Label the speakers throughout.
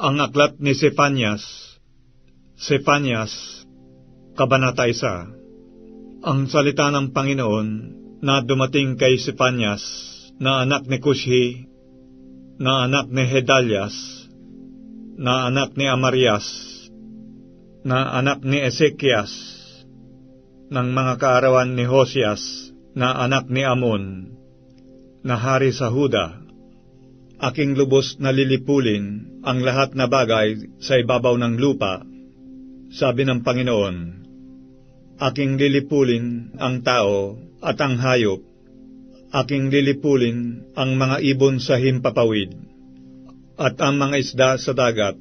Speaker 1: Ang aklat ni Sefanyas, Sefanyas, Kabanata 1 Ang salita ng Panginoon na dumating kay Sefanyas na anak ni Kushi, na anak ni Hedalias, na anak ni Amarias, na anak ni Ezekias, ng mga kaarawan ni Hosias, na anak ni Amon, na hari sa Huda, aking lubos na lilipulin ang lahat na bagay sa ibabaw ng lupa, sabi ng Panginoon. Aking lilipulin ang tao at ang hayop, aking lilipulin ang mga ibon sa himpapawid, at ang mga isda sa dagat,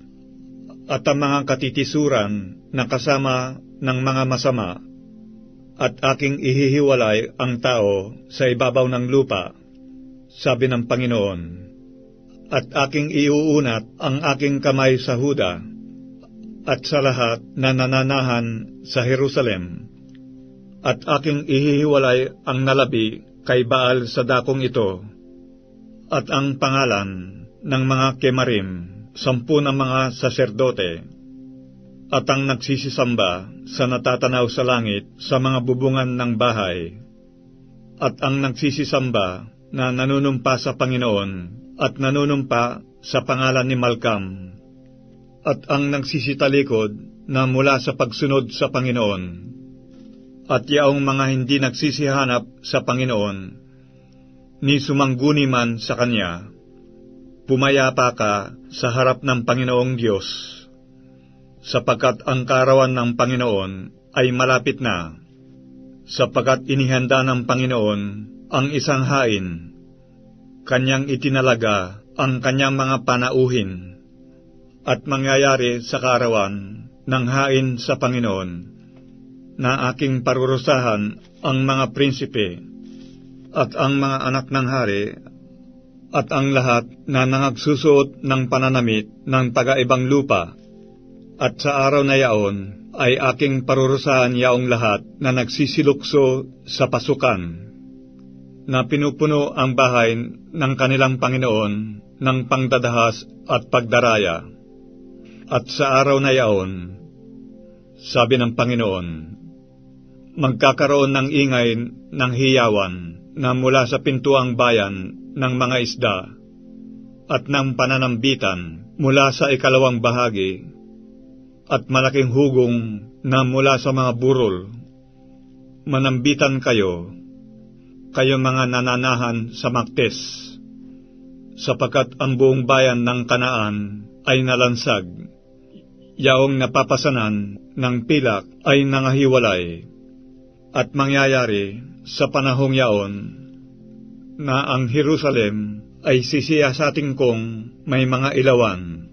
Speaker 1: at ang mga katitisuran na kasama ng mga masama, at aking ihihiwalay ang tao sa ibabaw ng lupa, sabi ng Panginoon at aking iuunat ang aking kamay sa Huda at sa lahat na nananahan sa Jerusalem, at aking ihihiwalay ang nalabi kay Baal sa dakong ito, at ang pangalan ng mga kemarim, sampu ng mga saserdote, at ang nagsisisamba sa natatanaw sa langit sa mga bubungan ng bahay, at ang nagsisisamba na nanunumpa sa Panginoon at nanunumpa sa pangalan ni Malkam, at ang nagsisitalikod na mula sa pagsunod sa Panginoon, at yaong mga hindi nagsisihanap sa Panginoon, ni sumangguni man sa Kanya, pumayapa ka sa harap ng Panginoong Diyos, sapagkat ang karawan ng Panginoon ay malapit na, sapagkat inihanda ng Panginoon ang isang hain, kanyang itinalaga ang kanyang mga panauhin, at mangyayari sa karawan ng hain sa Panginoon, na aking parurusahan ang mga prinsipe, at ang mga anak ng hari, at ang lahat na nangagsusuot ng pananamit ng taga-ibang lupa, at sa araw na yaon ay aking parurusahan yaong lahat na nagsisilukso sa pasukan, na pinupuno ang bahay ng kanilang Panginoon ng pangdadahas at pagdaraya. At sa araw na yaon, sabi ng Panginoon, magkakaroon ng ingay ng hiyawan na mula sa pintuang bayan ng mga isda at ng pananambitan mula sa ikalawang bahagi at malaking hugong na mula sa mga burol. Manambitan kayo, kayo mga nananahan sa Maktes, sapagkat ang buong bayan ng Kanaan ay nalansag. Yaong napapasanan ng pilak ay nangahiwalay, at mangyayari sa panahong yaon na ang Jerusalem ay sisiyasating kong may mga ilawan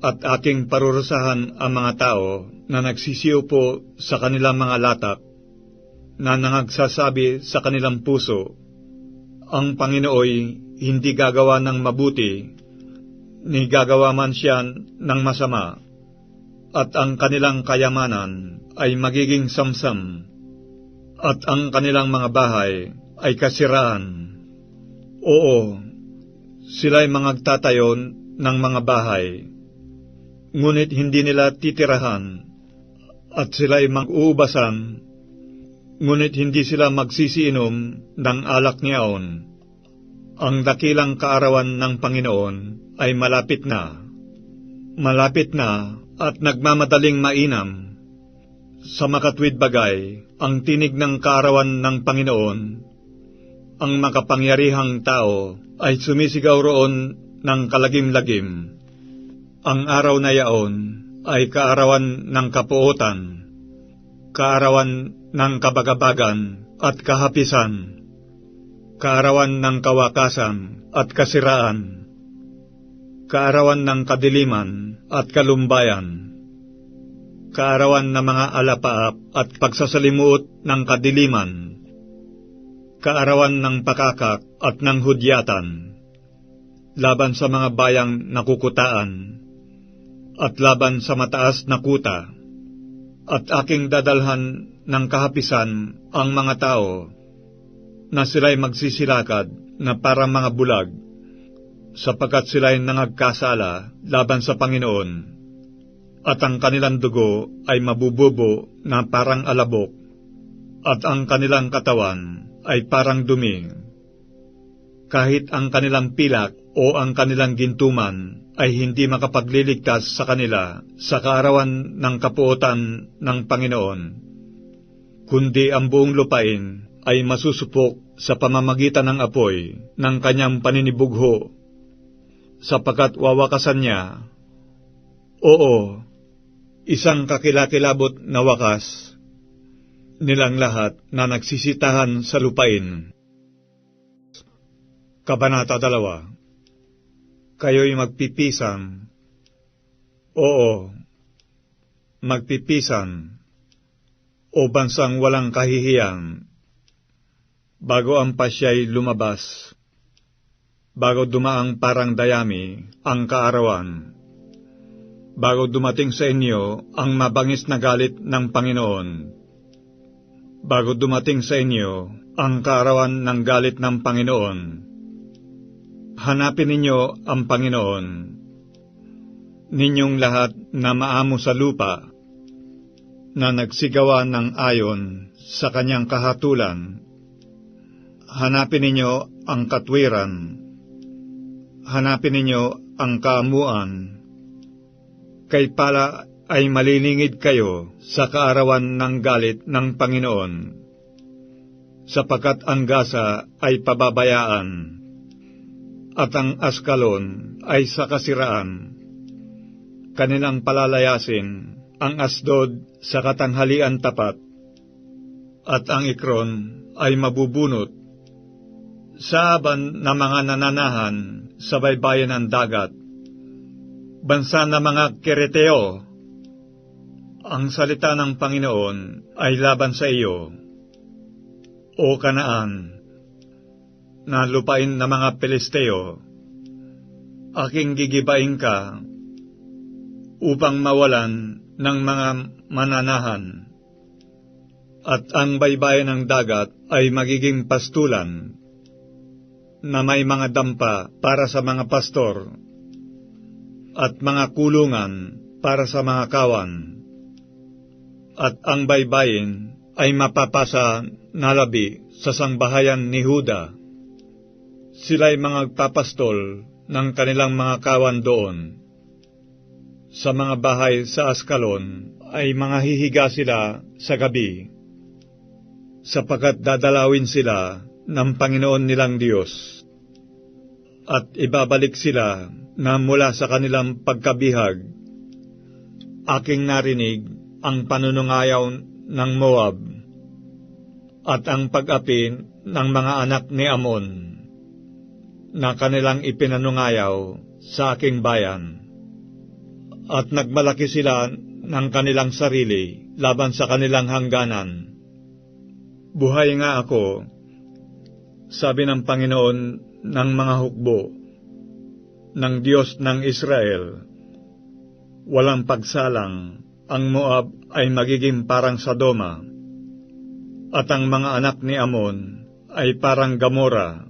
Speaker 1: at aking parurusahan ang mga tao na nagsisiupo sa kanilang mga latak, na nangagsasabi sa kanilang puso, ang Panginooy hindi gagawa ng mabuti, ni gagawa man siya ng masama, at ang kanilang kayamanan ay magiging samsam, at ang kanilang mga bahay ay kasiraan. Oo, sila'y mangagtatayo ng mga bahay, ngunit hindi nila titirahan, at sila'y mag-uubasan, ngunit hindi sila magsisiinom ng alak niyaon. Ang dakilang kaarawan ng Panginoon ay malapit na, malapit na at nagmamadaling mainam. Sa makatwid bagay, ang tinig ng kaarawan ng Panginoon, ang makapangyarihang tao ay sumisigaw roon ng kalagim-lagim. Ang araw na yaon ay kaarawan ng kapuotan, kaarawan ng kabagabagan at kahapisan, kaarawan ng kawakasan at kasiraan, kaarawan ng kadiliman at kalumbayan, kaarawan ng mga alapaap at pagsasalimuot ng kadiliman, kaarawan ng pakakak at ng hudyatan, laban sa mga bayang nakukutaan, at laban sa mataas na kuta, at aking dadalhan ng kahapisan ang mga tao, na sila'y magsisilakad na para mga bulag, sapagkat sila'y nangagkasala laban sa Panginoon, at ang kanilang dugo ay mabububo na parang alabok, at ang kanilang katawan ay parang dumi. Kahit ang kanilang pilak o ang kanilang gintuman ay hindi makapagliligtas sa kanila sa kaarawan ng kapuotan ng Panginoon, kundi ang buong lupain ay masusupok sa pamamagitan ng apoy ng kanyang paninibugho, sapagkat wawakasan niya. Oo, isang kakilakilabot na wakas nilang lahat na nagsisitahan sa lupain. Kabanata 2 Kayo'y magpipisan. Oo, magpipisan. O bansang walang kahihiyan bago ang pasya'y lumabas, bago dumaang parang dayami ang kaarawan, bago dumating sa inyo ang mabangis na galit ng Panginoon, bago dumating sa inyo ang kaarawan ng galit ng Panginoon. Hanapin ninyo ang Panginoon, ninyong lahat na maamo sa lupa, na nagsigawa ng ayon sa kanyang kahatulan. Hanapin ninyo ang katwiran, hanapin ninyo ang kaamuan, kay pala ay malilingid kayo sa kaarawan ng galit ng Panginoon, sapagkat ang gasa ay pababayaan, at ang askalon ay sa kasiraan. Kanilang palalayasin ang asdod sa katanghalian tapat, at ang ikron ay mabubunot Saaban na mga nananahan sa baybayin ng dagat, bansa na mga kereteo, ang salita ng Panginoon ay laban sa iyo, o kanaan, na lupain na mga Pilisteo, aking gigibain ka upang mawalan ng mga mananahan, at ang baybayin ng dagat ay magiging pastulan na may mga dampa para sa mga pastor at mga kulungan para sa mga kawan. At ang baybayin ay mapapasa na labi sa sangbahayan ni Huda. Sila'y mga papastol ng kanilang mga kawan doon. Sa mga bahay sa Askalon ay mga hihiga sila sa gabi, sapagkat dadalawin sila ng Panginoon nilang Diyos. At ibabalik sila na mula sa kanilang pagkabihag. Aking narinig ang panunungayaw ng Moab at ang pag-api ng mga anak ni Amon na kanilang ipinanungayaw sa aking bayan. At nagmalaki sila ng kanilang sarili laban sa kanilang hangganan. Buhay nga ako sabi ng Panginoon ng mga hukbo, ng Diyos ng Israel, walang pagsalang, ang Moab ay magiging parang Sodoma, at ang mga anak ni Amon ay parang Gamora,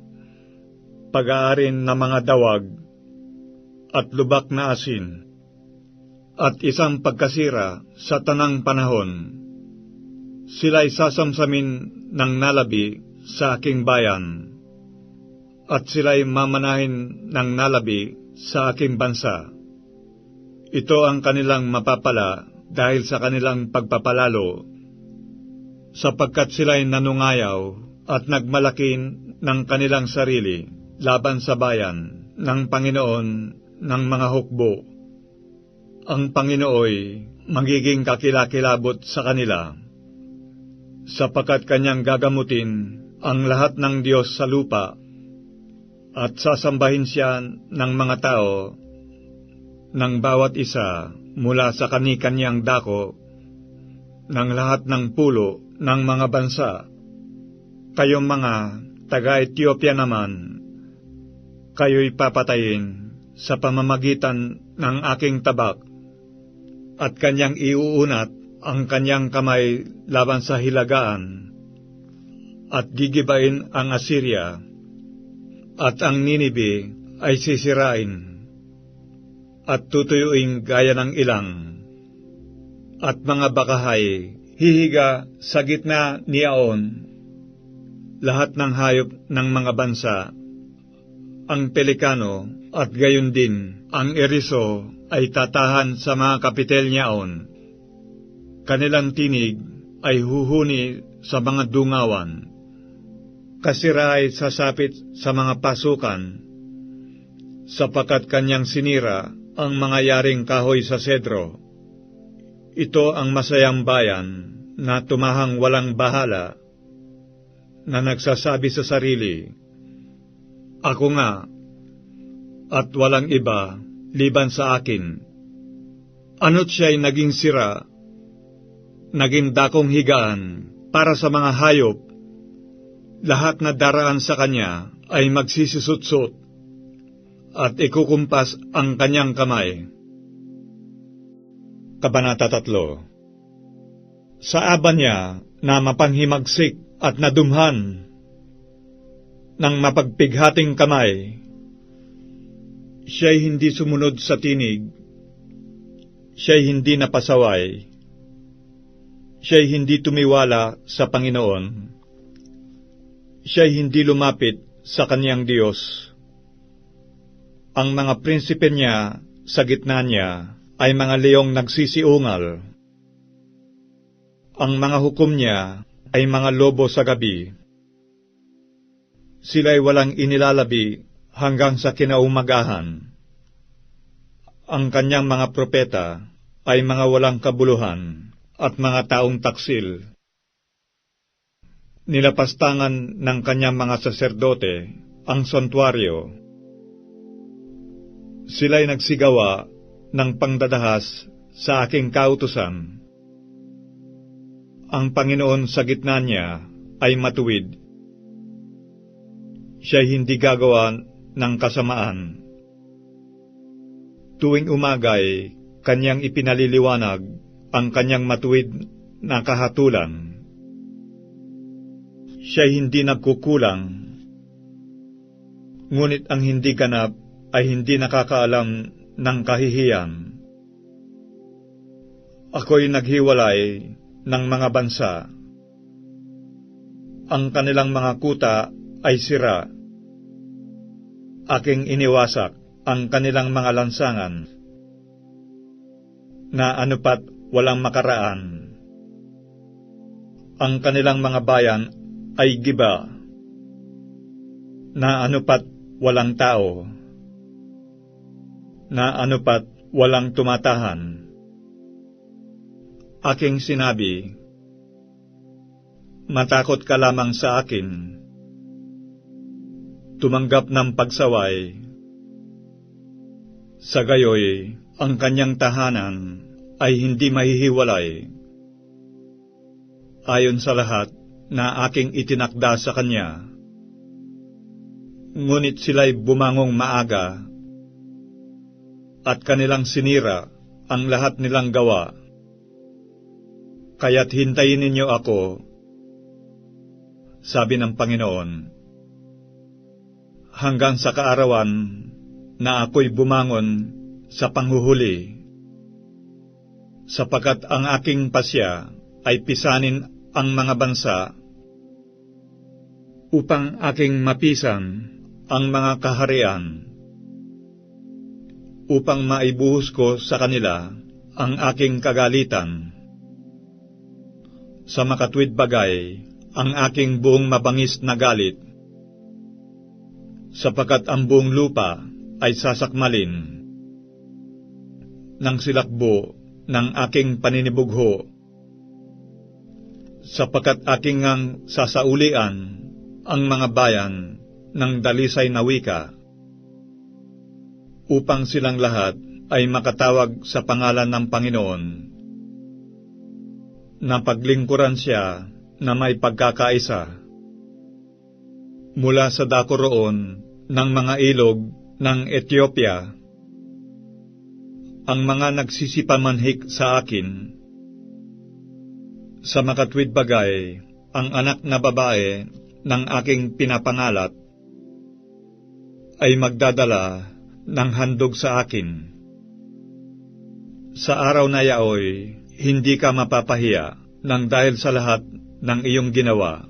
Speaker 1: pag-aarin na mga dawag, at lubak na asin, at isang pagkasira sa tanang panahon. Sila'y sasamsamin ng nalabi sa aking bayan, at sila'y mamanahin ng nalabi sa aking bansa. Ito ang kanilang mapapala dahil sa kanilang pagpapalalo, sapagkat sila'y nanungayaw at nagmalakin ng kanilang sarili laban sa bayan ng Panginoon ng mga hukbo. Ang Panginooy magiging kakilakilabot sa kanila, sapagkat kanyang gagamutin ang lahat ng Diyos sa lupa at sasambahin siya ng mga tao ng bawat isa mula sa kanikanyang dako ng lahat ng pulo ng mga bansa. Kayong mga taga-Ethiopia naman, kayo'y papatayin sa pamamagitan ng aking tabak at kanyang iuunat ang kanyang kamay laban sa hilagaan at gigibain ang Assyria, at ang Ninibe ay sisirain at tutuyuin gaya ng ilang. At mga bakahay hihiga sa gitna niyaon lahat ng hayop ng mga bansa ang pelikano at gayon din ang eriso ay tatahan sa mga kapitel niyaon. Kanilang tinig ay huhuni sa mga dungawan. Kasira ay sasapit sa mga pasukan, sapagkat kanyang sinira ang mga yaring kahoy sa sedro. Ito ang masayang bayan na tumahang walang bahala, na nagsasabi sa sarili, Ako nga, at walang iba liban sa akin. Ano't siya'y naging sira, naging dakong higaan para sa mga hayop, lahat na daraan sa kanya ay magsisusot at ikukumpas ang kanyang kamay. Kabanata 3 Sa aba niya na mapanghimagsik at nadumhan ng mapagpighating kamay, siya'y hindi sumunod sa tinig, siya'y hindi napasaway, siya'y hindi tumiwala sa Panginoon, siya'y hindi lumapit sa kanyang Diyos. Ang mga prinsipe niya sa gitna niya ay mga leong nagsisiungal. Ang mga hukom niya ay mga lobo sa gabi. Sila'y walang inilalabi hanggang sa kinaumagahan. Ang kanyang mga propeta ay mga walang kabuluhan at mga taong taksil. Nilapastangan ng kanyang mga saserdote ang santuario. Sila'y nagsigawa ng pangdadahas sa aking kautusan. Ang Panginoon sa gitna niya ay matuwid. Siya'y hindi gagawa ng kasamaan. Tuwing umagay, kanyang ipinaliliwanag ang kanyang matuwid na kahatulan. Siya'y hindi nagkukulang, ngunit ang hindi ganap ay hindi nakakaalam ng kahihiyan. Ako'y naghiwalay ng mga bansa. Ang kanilang mga kuta ay sira. Aking iniwasak ang kanilang mga lansangan na anupat walang makaraan. Ang kanilang mga bayan ay giba na anupat walang tao na anupat walang tumatahan. Aking sinabi, Matakot ka lamang sa akin. Tumanggap ng pagsaway. Sa gayoy, ang kanyang tahanan ay hindi mahihiwalay. Ayon sa lahat na aking itinakda sa kanya. Ngunit sila'y bumangong maaga at kanilang sinira ang lahat nilang gawa. Kaya't hintayin ninyo ako, sabi ng Panginoon, hanggang sa kaarawan na ako'y bumangon sa panghuhuli, sapagkat ang aking pasya ay pisanin ang mga bansa upang aking mapisan ang mga kaharian. Upang maibuhos ko sa kanila ang aking kagalitan. Sa makatwid bagay, ang aking buong mabangis na galit, sapagkat ang buong lupa ay sasakmalin ng silakbo ng aking paninibugho, sapagkat aking ngang sasaulian ang mga bayan ng dalisay na wika upang silang lahat ay makatawag sa pangalan ng Panginoon na paglingkuran siya na may pagkakaisa. Mula sa dako roon ng mga ilog ng Ethiopia, ang mga nagsisipamanhik sa akin, sa makatwid bagay, ang anak na babae ng aking pinapangalat, ay magdadala ng handog sa akin. Sa araw na yaoy, hindi ka mapapahiya nang dahil sa lahat ng iyong ginawa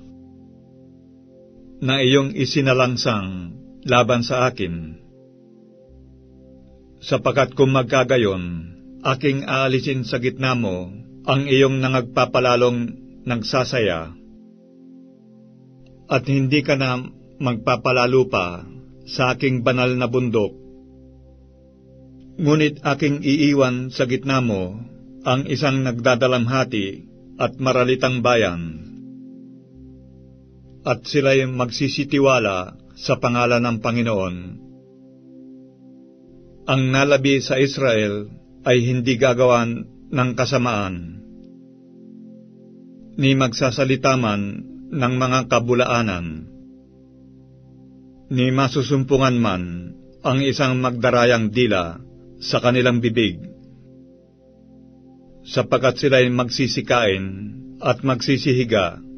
Speaker 1: na iyong isinalangsang laban sa akin. Sapagat kung magkagayon, aking aalisin sa gitna mo ang iyong nangagpapalalong nagsasaya at hindi ka na magpapalalo pa sa aking banal na bundok. Ngunit aking iiwan sa gitna mo ang isang nagdadalamhati at maralitang bayan. At sila'y magsisitiwala sa pangalan ng Panginoon. Ang nalabi sa Israel ay hindi gagawan ng kasamaan, ni magsasalita man ng mga kabulaanan, ni masusumpungan man ang isang magdarayang dila sa kanilang bibig, sapagkat sila'y magsisikain at magsisihiga,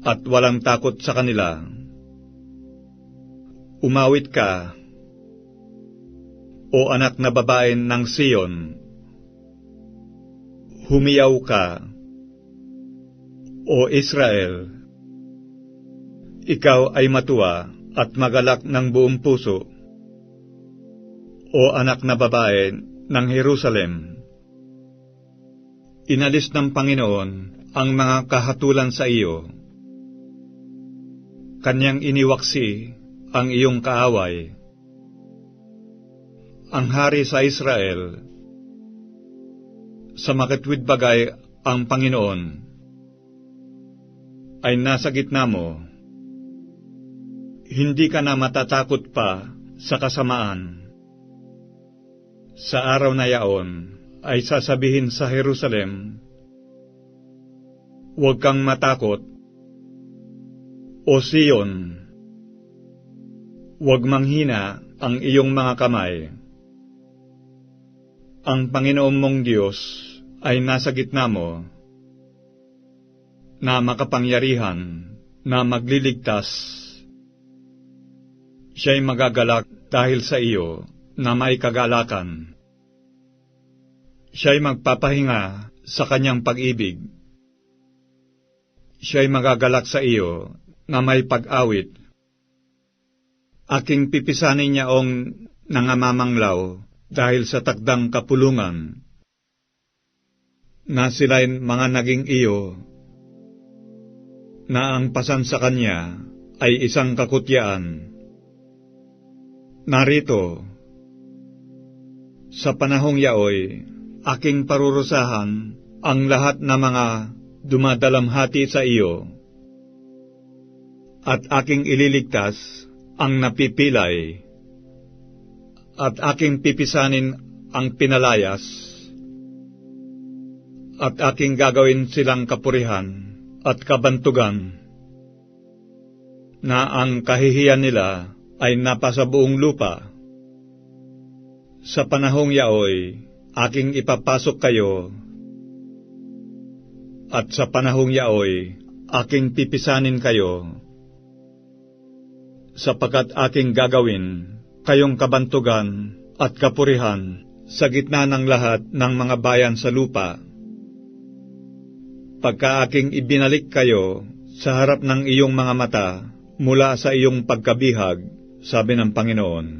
Speaker 1: at walang takot sa kanila. Umawit ka, o anak na babae ng Siyon, humiyaw ka, o Israel, ikaw ay matuwa at magalak ng buong puso, o anak na babae ng Jerusalem. Inalis ng Panginoon ang mga kahatulan sa iyo. Kanyang iniwaksi ang iyong kaaway. Ang hari sa Israel, sa makitwid bagay ang Panginoon, ay nasa gitna mo. Hindi ka na matatakot pa sa kasamaan. Sa araw na yaon ay sasabihin sa Jerusalem, Huwag kang matakot, O Sion, huwag manghina ang iyong mga kamay. Ang Panginoon mong Diyos ay nasa gitna mo, na makapangyarihan, na magliligtas. Siya'y magagalak dahil sa iyo na may kagalakan. Siya'y magpapahinga sa kanyang pag-ibig. Siya'y magagalak sa iyo na may pag-awit. Aking pipisanin niya ong nangamamanglaw dahil sa takdang kapulungan na sila'y mga naging iyo na ang pasan sa kanya ay isang kakutyaan. Narito, sa panahong yaoy, aking parurusahan ang lahat na mga dumadalamhati sa iyo, at aking ililigtas ang napipilay, at aking pipisanin ang pinalayas, at aking gagawin silang kapurihan at kabantugan, na ang kahihiyan nila ay napasa buong lupa. Sa panahong yaoy, aking ipapasok kayo, at sa panahong yaoy, aking pipisanin kayo, sapagkat aking gagawin kayong kabantugan at kapurihan sa gitna ng lahat ng mga bayan sa lupa. Pagka aking ibinalik kayo sa harap ng iyong mga mata mula sa iyong pagkabihag, sabi ng Panginoon.